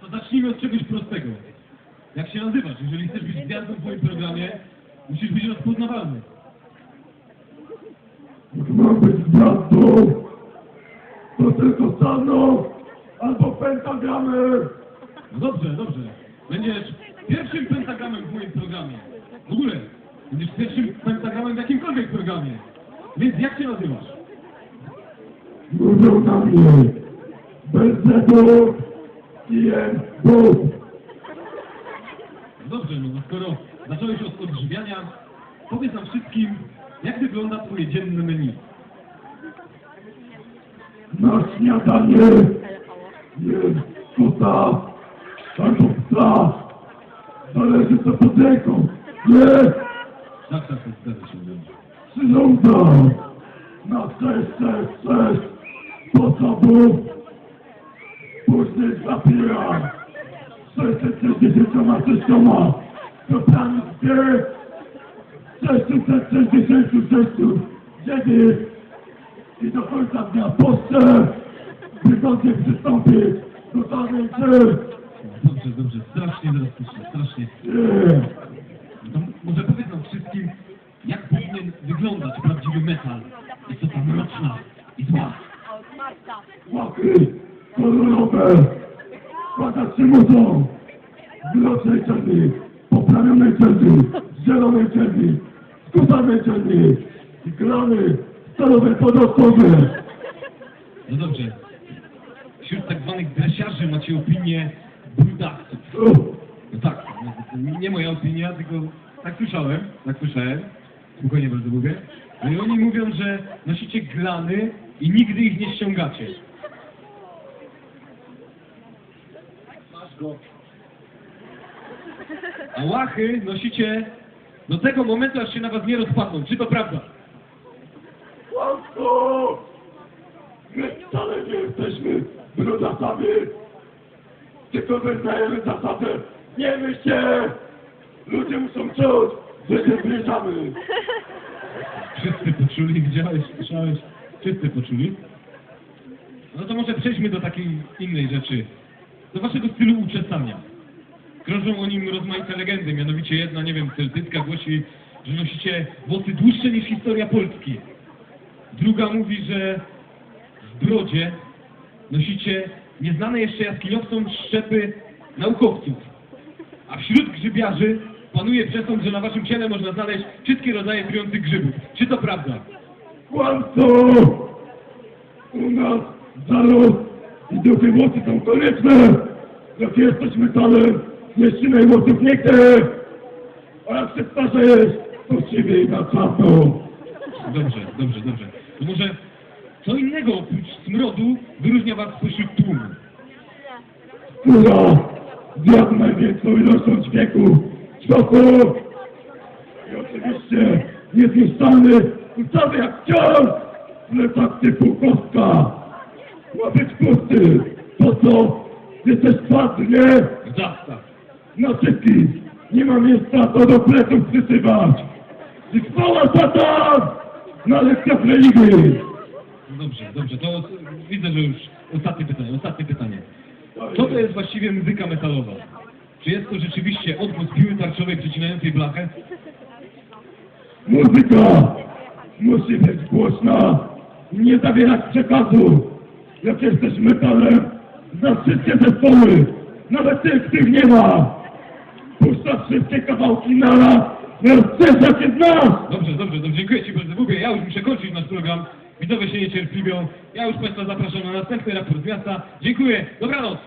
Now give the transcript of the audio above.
To zacznijmy od czegoś prostego. Jak się nazywasz? Jeżeli chcesz być gwiazdą w moim programie, musisz być rozpoznawalny. Jak mam być gwiazdą, to tylko staną albo pentagramy. No dobrze, dobrze. Będziesz pierwszym pentagramem w moim programie. W ogóle, będziesz pierwszym pentagramem w jakimkolwiek programie. Więc jak się nazywasz? Mówią na mnie, bez tego jem bób. No dobrze, no skoro zacząłeś od odżywiania, powiedz nam wszystkim, jak wygląda twoje dzienne menu. Na śniadanie jem kota albo psa. Zależy co pod ręką. Nie, Tak, tak, tak, zgadza się. dobrze. przyrządza. Na 666 sposobów. Później zapijam. 666 Dobrany dwie. 666 dziewięć. I do końca dnia pocztę. Wygodnie przystąpić do danej gry. Dobrze, dobrze, strasznie słyszę, strasznie. Nie. To może powiedz nam wszystkim, jak powinien wyglądać prawdziwy metal. Istota mroczna i zła. Łapy się muszą z mrocznej czerni, poprawionej czerni, zielonej czerni, skutanej czerni i grany stalowej podrostkowej. No dobrze. Wśród tak zwanych dresiarzy macie opinię brudasów. No tak, no, nie moja opinia, tylko tak słyszałem, tak słyszałem. Spokojnie bardzo mówię. No i oni mówią, że nosicie glany i nigdy ich nie ściągacie. A łachy nosicie do tego momentu, aż się na was nie rozpadną. Czy to prawda? Kłamstwo! My wcale nie jesteśmy brudasami, tylko wyznajemy zasadę nie myśl się! Ludzie muszą czuć, że się zbliżamy. Wszyscy poczuli, widziałeś, słyszałeś? Wszyscy poczuli. No to może przejdźmy do takiej innej rzeczy. Do waszego stylu uczesania. Krążą o nim rozmaite legendy, mianowicie jedna, nie wiem, celtycka głosi, że nosicie włosy dłuższe niż historia Polski. Druga mówi, że w brodzie nosicie nieznane jeszcze jaskiniowcom szczepy naukowców. A wśród grzybiarzy panuje przesąd, że na waszym ciele można znaleźć wszystkie rodzaje trujących grzybów. Czy to prawda? Kłamstwo! U nas zaród i duchy mocy są konieczne! Jak jesteś metalem, nie ścinaj włosów nie chcę! A jak się starzejesz, to siebie i na czarno! Dobrze, dobrze, dobrze. To może co innego oprócz smrodu wyróżnia was spośród tłumu? Która zjadł największą ilością ćwieku, ćwoku! I oczywiście niezniszczalny, ustawy jak wciąż, plecak typu kostka! Ma być pusty! Po co? Jesteś twardy, nie? Tak. Na wszystkich! Nie ma miejsca, to do pleców przysypać! I chwała szatan! Na lekcjach religii! Dobrze, dobrze. To widzę, że już ostatnie pytanie, ostatnie pytanie. Co to jest właściwie muzyka metalowa? Czy jest to rzeczywiście odgłos piły tarczowej przecinającej blachę? Muzyka musi być głośna nie zawierać przekazu. Jak jesteś metalem, znasz wszystkie zespoły, nawet tych, których nie ma. Puszczasz wszystkie kawałki naraz, rozszerza się znasz. Dobrze, dobrze, dobrze. Dziękuję Ci bardzo. Mówię, ja już muszę kończyć nasz program. Widzowie się niecierpliwią. Ja już Państwa zapraszam na następny raport z miasta. Dziękuję. Dobranoc.